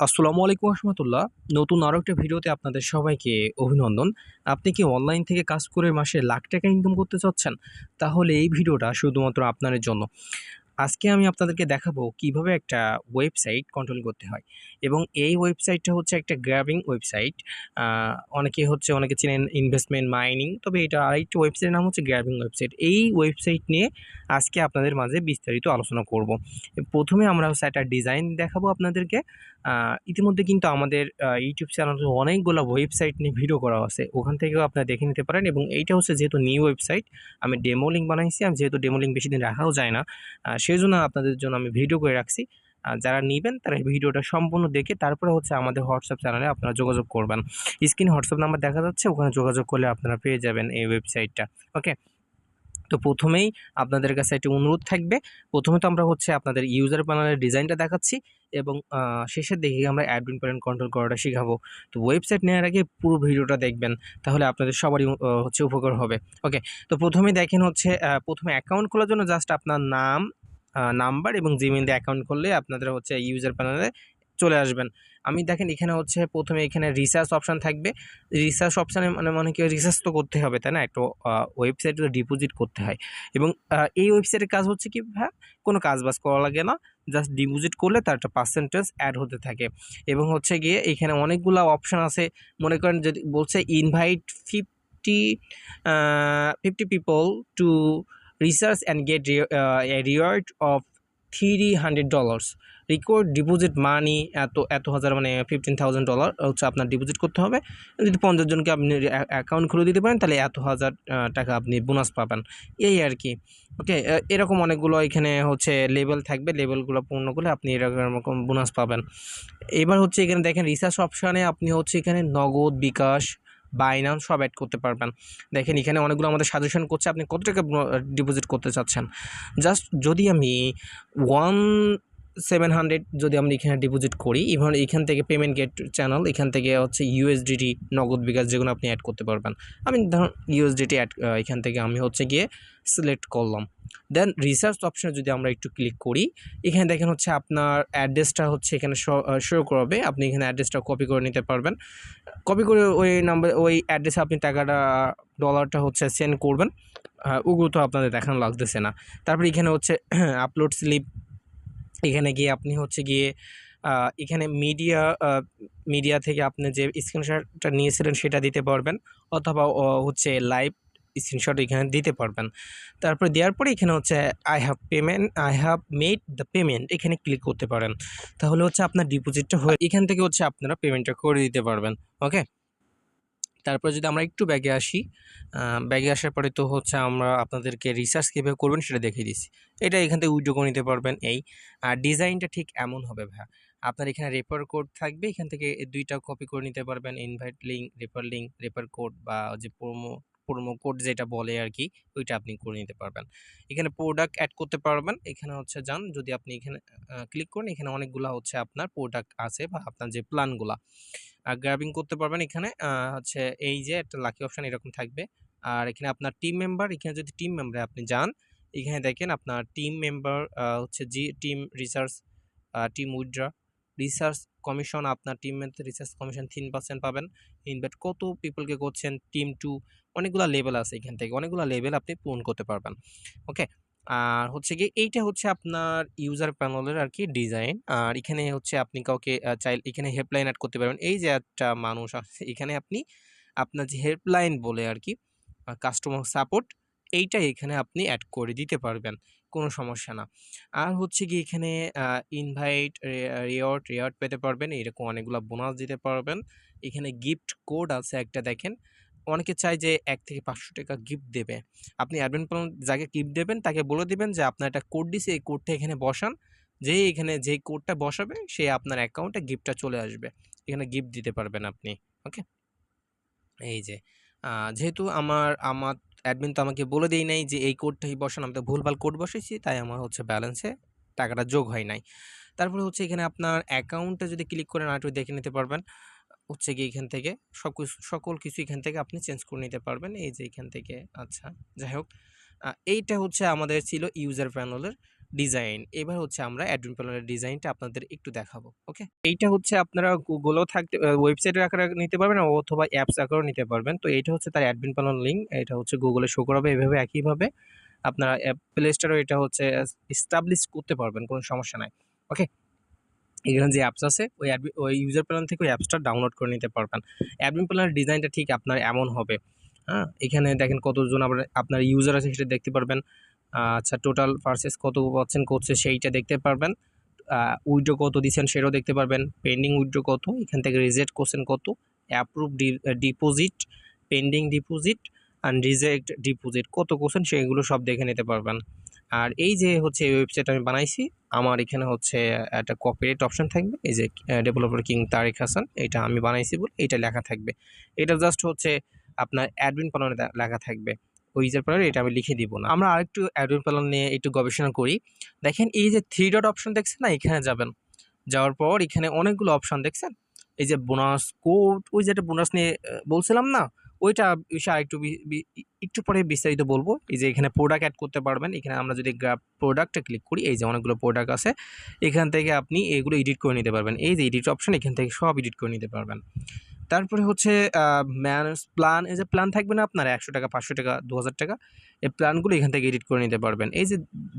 আসসালামু আলাইকুম রহমতুল্লাহ। নতুন আরও একটা ভিডিওতে আপনাদের সবাইকে অভিনন্দন। আপনি কি অনলাইন থেকে কাজ করে মাসে লাখ টাকা ইনকাম করতে চাচ্ছেন? তাহলে এই ভিডিওটা শুধুমাত্র আপনাদের জন্য। আজকে আমি আপনাদেরকে দেখাবো কীভাবে একটা ওয়েবসাইট কন্ট্রোল করতে হয়। এবং এই ওয়েবসাইটটা হচ্ছে একটা গ্র্যাবিং ওয়েবসাইট অনেকে হচ্ছে, অনেকে চেনেন ইনভেস্টমেন্ট মাইনিং তবে এটা আরেকটি ওয়েবসাইটের নাম হচ্ছে গ্র্যাবিং ওয়েবসাইট এই ওয়েবসাইট নিয়ে আজকে আপনাদের মাঝে বিস্তারিত আলোচনা করব। প্রথমে আমরা হচ্ছে একটা ডিজাইন দেখাবো আপনাদেরকে। ইতিমধ্যে কিন্তু আমাদের ইউটিউব চ্যানেলে অনেকগুলো ওয়েবসাইট নিয়ে ভিডিও করা আছে ওখান থেকেও আপনারা দেখে নিতে পারেন এবং এইটা হচ্ছে যেহেতু নিউ ওয়েবসাইট আমি ডেমো লিঙ্ক বানাইছি, আমি যেহেতু ডেমো লিঙ্ক বেশি দিন রাখাও যায় না সেই জন্য আপনাদের জন্য আমি ভিডিও করে রাখছি। যারা নেবেন তারা এই ভিডিওটা সম্পূর্ণ দেখে তারপরে হচ্ছে আমাদের হোয়াটসঅ্যাপ চ্যানেলে আপনারা যোগাযোগ করবেন। স্ক্রিনে হোয়াটসঅ্যাপ নাম্বার দেখা যাচ্ছে, ওখানে যোগাযোগ করলে আপনারা পেয়ে যাবেন এই ওয়েবসাইটটা ওকে তো প্রথমেই আপনাদের কাছে একটি অনুরোধ থাকবে। প্রথমে তো আমরা হচ্ছে আপনাদের ইউজার প্যানেলের ডিজাইনটা দেখাচ্ছি এবং শেষের দিকে আমরা অ্যাডমিন প্যানেল কন্ট্রোল করাটা শেখাবো। তো ওয়েবসাইট নেওয়ার আগে পুরো ভিডিওটা দেখবেন, তাহলে আপনাদের সবারই হচ্ছে উপকার হবে। ওকে তো প্রথমে দেখেন হচ্ছে প্রথমে অ্যাকাউন্ট খোলার জন্য জাস্ট আপনার নাম নাম্বার এবং দিয়ে অ্যাকাউন্ট করলে আপনাদের হচ্ছে ইউজার প্যানেলে চলে আসবেন। আমি দেখেন এখানে হচ্ছে প্রথমে এখানে রিসার্চ অপশান থাকবে। রিসার্চ অপশানে মানে মানে কি রিসার্চ তো করতে হবে, তাই না? একটা ওয়েবসাইটে ডিপোজিট করতে হয়। এবং এই ওয়েবসাইটের কাজ হচ্ছে কি হ্যাঁ কোনো কাজ বাজ করা লাগে না। জাস্ট ডিপোজিট করলে তার একটা পার্সেন্টেজ অ্যাড হতে থাকে। এবং হচ্ছে গিয়ে এখানে অনেকগুলো অপশান আছে। মনে করেন যদি বলছে invite fifty fifty people to research and get reward of three hundred dollars required deposit money এত এত হাজার মানে ফিফটিন থাউজেন্ড ডলার হচ্ছে আপনার ডিপোজিট করতে হবে। যদি পঞ্চাশ জনকে আপনি অ্যাকাউন্ট খুলে দিতে পারেন, তাহলে এত হাজার টাকা আপনি বোনাস পাবেন। এই আর কি। ওকে এরকম অনেকগুলো এখানে হচ্ছে লেভেল থাকবে। লেভেলগুলো পূর্ণ করলে আপনি এরকম বোনাস পাবেন। এবার হচ্ছে এখানে দেখেন রিসার্চ অপশানে আপনি হচ্ছে এখানে নগদ, বিকাশ বাইনান্স সব অ্যাড করতে পারবেন। দেখেন এখানে অনেকগুলো আমাদের সাজেশন করছে, আপনি কত টাকা ডিপোজিট করতে চাচ্ছেন? জাস্ট যদি আমি ওয়ান সেভেন হান্ড্রেড যদি আমরা এখানে ডিপোজিট করি ইভেন এখান থেকে পেমেন্ট গেট চ্যানেল এখান থেকে হচ্ছে ইউএসডিটি নগদ বিকাশ যেগুলো আপনি অ্যাড করতে পারবেন। আমি ধরুন ইউএসডিটি অ্যাড এখান থেকে আমি হচ্ছে গিয়ে সিলেক্ট করলাম। দেন রিসার্চ অপশানে যদি আমরা একটু ক্লিক করি, এখানে দেখেন হচ্ছে আপনার অ্যাড্রেসটা হচ্ছে এখানে শো করবে। আপনি এখানে অ্যাড্রেসটা কপি করে নিতে পারবেন। কপি করে ওই নাম্বার ওই অ্যাড্রেসে আপনি টাকাটা ডলারটা হচ্ছে সেন্ড করবেন। ওগুলো তো আপনাদের দেখানো লাগতেছে না। তারপরে এখানে হচ্ছে আপলোড স্লিপ এখানে গিয়ে আপনি হচ্ছে গিয়ে এখানে মিডিয়া মিডিয়া থেকে আপনি যে স্ক্রিনশটটা নিয়েছিলেন সেটা দিতে পারবেন অথবা হচ্ছে লাইভ স্ক্রিনশট এখানে দিতে পারবেন। তারপরে দেওয়ার পরে এখানে হচ্ছে I have payment I have made the payment এখানে ক্লিক করতে পারেন। তাহলে হচ্ছে আপনার ডিপোজিটটা হয়ে, এখান থেকে হচ্ছে আপনারা পেমেন্টটা করে দিতে পারবেন ওকে তারপরে যদি আমরা একটু ব্যাগে আসি ব্যাগে আসার পরে তো হচ্ছে আমরা আপনাদেরকে রিসার্চ কীভাবে করবেন সেটা দেখিয়ে দিচ্ছি। এটা এখান থেকে উইড্রো করে নিতে পারবেন এই। আর ডিজাইনটা ঠিক এমন হবে ভাইয়া। আপনার এখানে রেপার কোড থাকবে, এখান থেকে দুইটা কপি করে নিতে পারবেন। Invite link refer link refer code বা যে প্রোমো প্রোমো কোড যেটা বলে আর কি ওইটা আপনি করে নিতে পারবেন। এখানে প্রোডাক্ট অ্যাড করতে পারবেন। এখানে হচ্ছে যান, যদি আপনি এখানে ক্লিক করেন, এখানে অনেকগুলো হচ্ছে আপনার প্রোডাক্ট আছে বা আপনার যে প্ল্যানগুলা গ্র্যাবিং করতে পারবেন এখানে। হচ্ছে এই যে একটা লাকি অপশান এরকম থাকবে। আর এখানে আপনার টিম মেম্বার এখানে যদি টিম মেম্বারে আপনি যান, এখানে দেখেন আপনার টিম মেম্বার হচ্ছে জি team research team withdraw research commission আপনার টিম রিসার্চ কমিশন তিন পার্সেন্ট পাবেন। ইনভাইট কত পিপলকে করছেন টিম টু অনেকগুলো লেভেল আছে এখান থেকে, অনেকগুলো লেভেল আপনি পূরণ করতে পারবেন। ওকে আর হচ্ছে কি এইটা হচ্ছে আপনার ইউজার প্যানেলের আর কি ডিজাইন আর এখানে হচ্ছে আপনি কাউকে চাইলে এখানে হেল্পলাইন অ্যাড করতে পারবেন। এই যে একটা মানুষ আছে এখানে আপনি আপনার যে হেল্পলাইন বলে আর কি কাস্টমার সাপোর্ট এইটা এখানে আপনি অ্যাড করে দিতে পারবেন, কোনো সমস্যা না। আর হচ্ছে কি এখানে ইনভাইট রিওয়ার্ড রিওয়ার্ড পেতে পারবেন, এরকম অনেকগুলো বোনাস দিতে পারবেন। এখানে গিফট কোড আছে একটা দেখেন অনেকে চায় যে এক থেকে পাঁচশো টাকা গিফট দেবে। আপনি অ্যাডমিন যাকে গিফট দেবেন, তাকে বলে দেবেন যে আপনার একটা কোড দিছে, এই কোডটা এখানে বসান। যেই এখানে যেই কোডটা বসাবে, সে আপনার অ্যাকাউন্টে গিফটটা চলে আসবে। এখানে গিফট দিতে পারবেন আপনি ওকে এই যে যেহেতু আমার আমার অ্যাডমিন তো আমাকে বলে দেই নাই যে এই কোডটাই বসান, আমি তো ভুলভাল কোড বসেছি তাই আমার হচ্ছে ব্যালেন্সে টাকাটা যোগ হয় নাই। তারপরে হচ্ছে এখানে আপনার অ্যাকাউন্টে যদি ক্লিক করেন, আর একটু দেখে নিতে পারবেন। হচ্ছে গিয়ে এখান থেকে সব কিছু সকল কিছু এখান থেকে আপনি চেঞ্জ করে নিতে পারবেন। এই যে এখান থেকে আচ্ছা যাই হোক এইটা হচ্ছে আমাদের ছিল ইউজার প্যানেলের ডিজাইন এবার হচ্ছে আমরা অ্যাডমিন প্যানেলের ডিজাইনটা আপনাদের একটু দেখাবো ওকে এইটা হচ্ছে আপনারা গুগলও থাকতে ওয়েবসাইটের আকারে নিতে পারবেন অথবা অ্যাপস আকারেও নিতে পারবেন। তো এইটা হচ্ছে তার অ্যাডমিন প্যানেল লিঙ্ক এটা হচ্ছে গুগলে শো করাবে। এভাবে, একইভাবে আপনারা প্লে স্টোরেও এটা হচ্ছে এস্টাবলিশ করতে পারবেন, কোনো সমস্যা নাই ওকে এখানে যে অ্যাপস আছে, ওই ওই ইউজার প্ল্যান থেকে ওই অ্যাপসটা ডাউনলোড করে নিতে পারবেন। অ্যাডমিন প্ল্যানের ডিজাইনটা ঠিক আপনার এমন হবে। হ্যাঁ এখানে দেখেন কতজন আবার, আপনার ইউজার আছে সেটা দেখতে পারবেন। আচ্ছা টোটাল পারচেস কত পাচ্ছেন, করছে সেইটা দেখতে পারবেন। উইড্রো কত দিচ্ছেন সেটাও দেখতে পারবেন। পেন্ডিং উইড্রো কত, এখান থেকে রিজেক্ট করছেন কত। Approve deposit pending deposit and reject deposit কত করছেন সেগুলো সব দেখে নিতে পারবেন। আর এই যে হচ্ছে এই ওয়েবসাইট আমি বানাইছি, আমার এখানে হচ্ছে একটা কপিরাইট অপশন থাকবে, এই যে ডেভেলপার কিং তারেক হাসান এটা আমি বানাইছি বলে এটা লেখা থাকবে। এটা জাস্ট হচ্ছে আপনার অ্যাডমিন প্যানেলে লেখা থাকবে। ওই ইউজার প্যানেলে এটা আমি লিখে দিব না। আমরা আরেকটু অ্যাডমিন প্যানেল নিয়ে একটু গবেষণা করি। দেখেন এই যে থ্রি ডট অপশন দেখছেন না, এখানে যাবেন। যাওয়ার পর এখানে অনেকগুলো অপশন দেখছেন? এই যে বোনাস কোড ওই যে একটা বোনাস নিয়ে বলছিলাম না? ওইটা বিষয়ে একটু একটু পরে বিস্তারিত বলব। এই যে এখানে প্রোডাক্ট অ্যাড করতে পারবেন। এখানে আমরা যদি প্রোডাক্টে ক্লিক করি, এই যে অনেকগুলো প্রোডাক্ট আছে, এখান থেকে আপনি এগুলো এডিট করে নিতে পারবেন। এই যে এডিট অপশন এখান থেকে সব এডিট করে নিতে পারবেন। তারপরে হচ্ছে ম্যানেজ প্ল্যান এই যে প্ল্যান থাকবে না আপনার, একশো টাকা, পাঁচশো টাকা দু হাজার টাকা, এই প্ল্যানগুলো এখান থেকে এডিট করে নিতে পারবেন। এই যে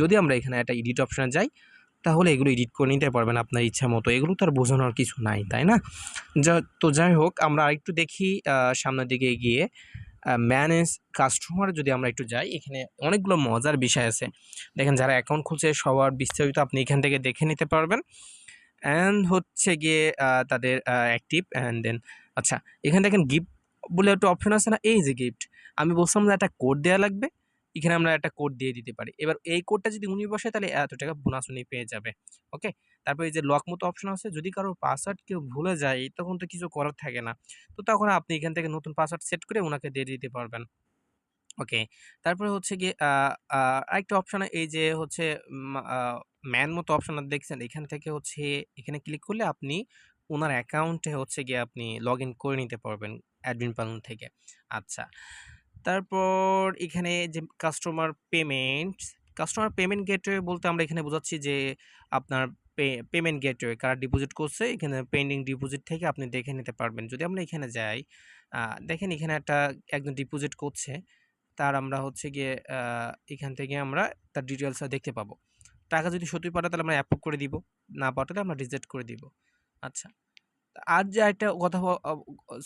যদি আমরা এখানে একটা এডিট অপশানে যাই তাহলে এগুলো এডিট করে নিতে পারবেন আপনার ইচ্ছা মতো। এগুলো তো আর বোঝানোর কিছু নাই, তাই না? যা, তো যাই হোক, আমরা আরেকটু দেখি সামনের দিকে এগিয়ে ম্যানেজ কাস্টমার যদি আমরা একটু যাই, এখানে অনেকগুলো মজার বিষয় আছে। দেখেন যারা অ্যাকাউন্ট খুলছে, সবার বিস্তারিত আপনি এখান থেকে দেখে নিতে পারবেন। অ্যান্ড হচ্ছে গিয়ে তাদের অ্যাক্টিভ অ্যান্ড দেন আচ্ছা এখানে দেখেন গিফট বলে একটা অপশন আছে না? এই যে গিফট আমি বলছিলাম যে একটা কোড দেওয়া লাগবে। এখানে আমরা একটা কোড দিয়ে দিতে পারি। এবার এই কোডটা যদি উনি বসে তাহলে এত টাকা বোনাস উনি পেয়ে যাবে। ওকে তারপর এই যে লক মতো অপশন আছে, যদি কারোর পাসওয়ার্ড কেউ ভুলে যায়, তখন তো কিছু করার থাকে না। তো তখন আপনি এখান থেকে নতুন পাসওয়ার্ড সেট করে ওনাকে দিয়ে দিতে পারবেন। ওকে তারপরে হচ্ছে গিয়ে আরেকটা অপশানে এই যে হচ্ছে ম্যান মতো অপশন দেখছেন, এখান থেকে হচ্ছে, এখানে ক্লিক করলে আপনি ওনার অ্যাকাউন্টে হচ্ছে গিয়ে আপনি লগ করে নিতে পারবেন অ্যাডমিন প্যানেল থেকে। আচ্ছা। তারপর এখানে যে customer payment customer payment gateway বলতে আমরা এখানে বোঝাচ্ছি যে আপনার পেমেন্ট গেটওয়ে কারা ডিপোজিট করছে, এখানে পেন্ডিং ডিপোজিট থেকে আপনি দেখে নিতে পারবেন। যদি আমরা এখানে যাই দেখেন এখানে একটা, একজন ডিপোজিট করছে, তার আমরা হচ্ছে গিয়ে এখান থেকে আমরা তার ডিটেলসটা দেখতে পাবো। টাকা যদি সত্যি পাঠায় তাহলে আমরা অ্যাপ্রুভ করে দিব, না পাঠালে আমরা রিজেক্ট করে দিব। আচ্ছা। আর যে একটা কথা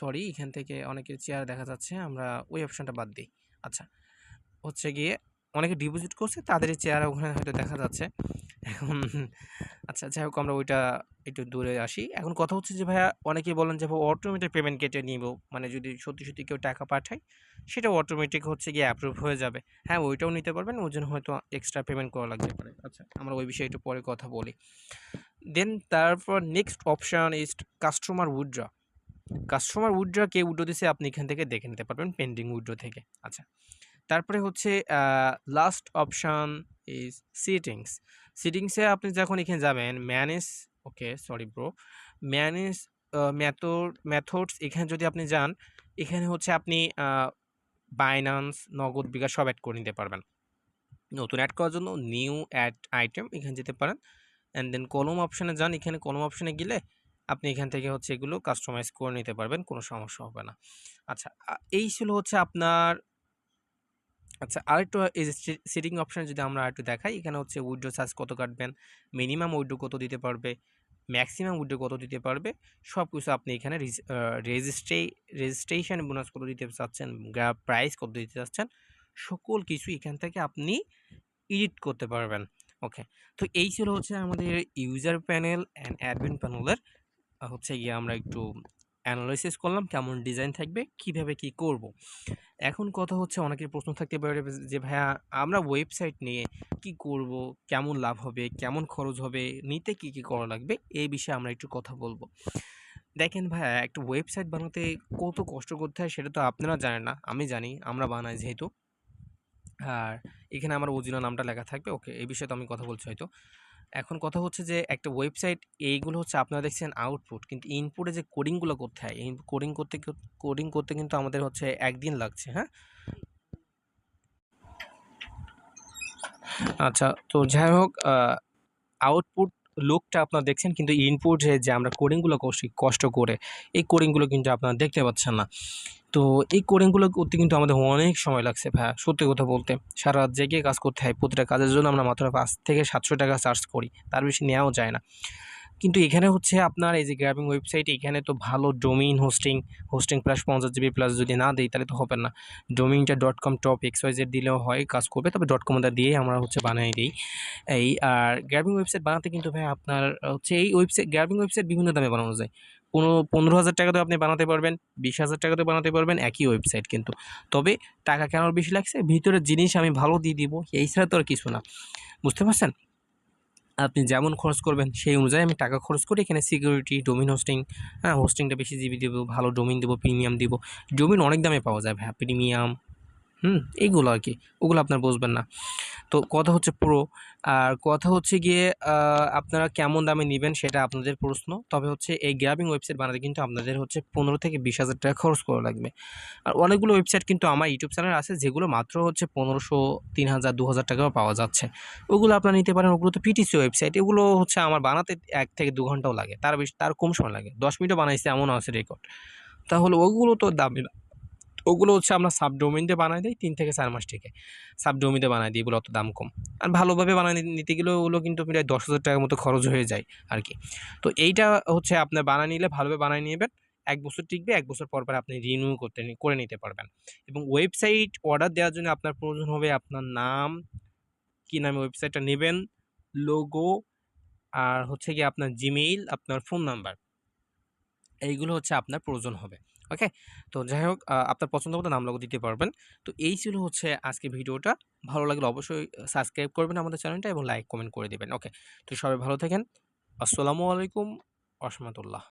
সরি এখান থেকে অনেকের চেয়ার দেখা যাচ্ছে, আমরা ওই অপশানটা বাদ দিই। আচ্ছা হচ্ছে গিয়ে অনেকে ডিপোজিট করছে, তাদের চেয়ার ওখানে হয়তো দেখা যাচ্ছে। এখন আচ্ছা যাই হোক আমরা ওইটা একটু দূরে আসি। এখন কথা হচ্ছে যে ভাইয়া অনেকেই বলেন যে অটোমেটিক পেমেন্ট কেটে নিব। মানে যদি সত্যি সত্যি কেউ টাকা পাঠায়, সেটা অটোমেটিক হচ্ছে গিয়ে অ্যাপ্রুভ হয়ে যাবে। হ্যাঁ ওইটাও নিতে পারবেন, ওই জন্য হয়তো এক্সট্রা পেমেন্ট করা লাগতে পারে। আচ্ছা আমরা ওই বিষয়ে একটু পরে কথা বলি। দেন তারপর next option is customer withdraw customer withdraw K withdraw দিছে, আপনি এখান থেকে দেখে নিতে পারবেন পেন্ডিং উইড্রো থেকে। আচ্ছা তারপরে হচ্ছে লাস্ট অপশান ইজ সিটিংস সিটিংসে আপনি যখন এখানে যাবেন manage okay sorry bro manage method methods এখানে যদি আপনি যান, এখানে হচ্ছে আপনি বাইনান্স নগদ, বিকাশ সব অ্যাড করে নিতে পারবেন। নতুন অ্যাড করার জন্য নিউ অ্যাড আইটেম এখানে যেতে পারেন। অ্যান্ড দেন কলম অপশানে যান, এখানে কলম অপশানে গেলে আপনি এখান থেকে হচ্ছে এগুলো কাস্টমাইজ করে নিতে পারবেন, কোনো সমস্যা হবে না। আচ্ছা এই ছিল হচ্ছে আপনার আচ্ছা আরেকটু এই সিটিং অপশানে যদি আমরা আরেকটু দেখাই, এখানে হচ্ছে উইড্রো চার্জ কত কাটবেন মিনিমাম উইড্রো কত দিতে পারবে ম্যাক্সিমাম উইড্রো কত দিতে পারবে সব কিছু আপনি এখানে রেজিস্ট্রে রেজিস্ট্রেশন বোনাস কত দিতে চাচ্ছেন প্রাইস কত দিতে চাচ্ছেন, সকল কিছু এখান থেকে আপনি এডিট করতে পারবেন ওকে তো এই ছিল হচ্ছে আমাদের ইউজার প্যানেল অ্যান্ড অ্যাডমিন প্যানেলের হচ্ছে গিয়ে আমরা একটু অ্যানালাইসিস করলাম, কেমন ডিজাইন থাকবে, কীভাবে কি করব। এখন কথা হচ্ছে অনেকের প্রশ্ন থাকতে পারে যে ভাইয়া, আমরা ওয়েবসাইট নিয়ে কি করব, কেমন লাভ হবে, কেমন খরচ হবে, নিতে কি কি করা লাগবে, এই বিষয়ে আমরা একটু কথা বলব। দেখেন ভাইয়া, একটা ওয়েবসাইট বানাতে কত কষ্ট করতে হয় সেটা তো আপনারা জানেন না, আমি জানি, আমরা বানাই যেহেতু। আর এখানে আমার অরিজিনাল নামটা লেখা থাকবে, ওকে, এই বিষয়ে তো আমি কথা বলছি হয়তো। এখন কথা হচ্ছে যে, একটা ওয়েবসাইট এইগুলো হচ্ছে আপনারা দেখছেন আউটপুট কিন্তু ইনপুটে যে কোডিংগুলো করতে হয় কোডিং করতে কোডিং করতে কিন্তু আমাদের হচ্ছে একদিন লাগছে হ্যাঁ? আচ্ছা তো যাই হোক আউটপুট লুকটা আপনারা দেখছেন, কিন্তু ইনপুট যে আমরা কোডিংগুলো করছি কষ্ট করে, এই কোডিংগুলো কিন্তু আপনারা দেখতে পাচ্ছেন না। তো এই কোডিংগুলো করতে কিন্তু আমাদের অনেক সময় লাগছে ভাইয়া, সত্যি কথা বলতে। সারা রাত জেগে কাজ করতে হয়, প্রতিটা কাজের জন্য আমরা মাত্র পাঁচ থেকে সাতশো টাকা চার্জ করি, তার বেশি নেওয়াও যায় না। কিন্তু এখানে হচ্ছে আপনার এই যে গ্র্যাবিং ওয়েবসাইট এখানে তো ভালো ডোমিন হোস্টিং হোস্টিং প্লাস পঞ্চাশ জিবি প্লাস যদি না দিই, তাহলে তো হবে না। ডোমিনটা dot com top x y z দিলেও হয়, কাজ করবে, তবে ডট কমটা দিয়ে আমরা হচ্ছে বানিয়ে দিই। এই আর গ্র্যাবিং ওয়েবসাইট বানাতে কিন্তু ভাই আপনার হচ্ছে এই ওয়েবসাইট গ্র্যাবিং ওয়েবসাইট বিভিন্ন দামে বানানো যায়। পনেরো পনেরো হাজার টাকাতেও আপনি বানাতে পারবেন, বিশ হাজার টাকাতেও বানাতে পারবেন, একই ওয়েবসাইট কিন্তু। তবে টাকা কেন বেশি লাগছে? ভিতরের জিনিস আমি ভালো দিয়ে দিব, এই ছাড়া তো আর কিছু না। বুঝতে পারছেন? আপনি যেমন খরচ করবেন সেই অনুযায়ী আমি টাকা খরচ করি এখানে সিকিউরিটি ডোমিন হোস্টিং হ্যাঁ হোস্টিংটা বেশি জিবি দেবো, ভালো ডোমিন দেবো প্রিমিয়াম দেবো। ডোমিন অনেক দামে পাওয়া যায় হ্যাঁ প্রিমিয়াম হুম এইগুলো আর কি, ওগুলো আপনার বুঝবেন না। তো কথা হচ্ছে প্রো। আর কথা হচ্ছে গিয়ে আপনারা কেমন দামে নেবেন সেটা আপনাদের প্রশ্ন। তবে হচ্ছে এই গ্রাবিং ওয়েবসাইট বানাতে কিন্তু আপনাদের হচ্ছে পনেরো থেকে বিশ হাজার টাকা খরচ করা লাগবে। আর অনেকগুলো ওয়েবসাইট কিন্তু আমার ইউটিউব চ্যানেল আছে, যেগুলো মাত্র হচ্ছে পনেরোশো, তিন হাজার, দু হাজার টাকাও পাওয়া যাচ্ছে। ওগুলো আপনারা নিতে পারেন, ওগুলো তো পিটিসি ওয়েবসাইট এগুলো হচ্ছে আমার বানাতে এক থেকে দু ঘন্টাও লাগে। তার বেশি, তার কম সময় লাগে। দশ মিনিটও বানাইছে এমন আছে রেকর্ড তাহলে ওগুলো তো দামি ওগুলো হচ্ছে আমরা সাবডোমিন দিয়ে বানাই দিই তিন থেকে চার মাস থেকে। সাবডোমিন দিয়ে বানাই দিই, এগুলো অত দাম কম। আর ভালোভাবে বানাই নিতে গেলেও ওগুলো কিন্তু প্রায় দশ হাজার টাকার মতো খরচ হয়ে যায় আর কি তো এইটা হচ্ছে আপনার বানায় নিলে ভালোভাবে বানিয়ে নেবেন। এক বছর টিকবে, এক বছর পর পর আপনি রিনিউ করতে করে নিতে পারবেন। এবং ওয়েবসাইট অর্ডার দেওয়ার জন্য আপনার প্রয়োজন হবে আপনার নাম, কী নামে ওয়েবসাইটটা নেবেন লোগো আর হচ্ছে কি আপনার জিমেইল আপনার ফোন নাম্বার এইগুলো হচ্ছে আপনার প্রয়োজন হবে। ওকে? তো যাই হোক আপনার পছন্দ মতো নাম লগো দিতে পারবেন। তো এই ছিল হচ্ছে আজকে ভিডিওটা। ভালো লাগলে অবশ্যই সাবস্ক্রাইব করবেন আমাদের চ্যানেলটা এবং লাইক, কমেন্ট করে দেবেন, ওকে? তো সবাই ভালো থাকেন। আসসালামু আলাইকুম রহমতুল্লাহ।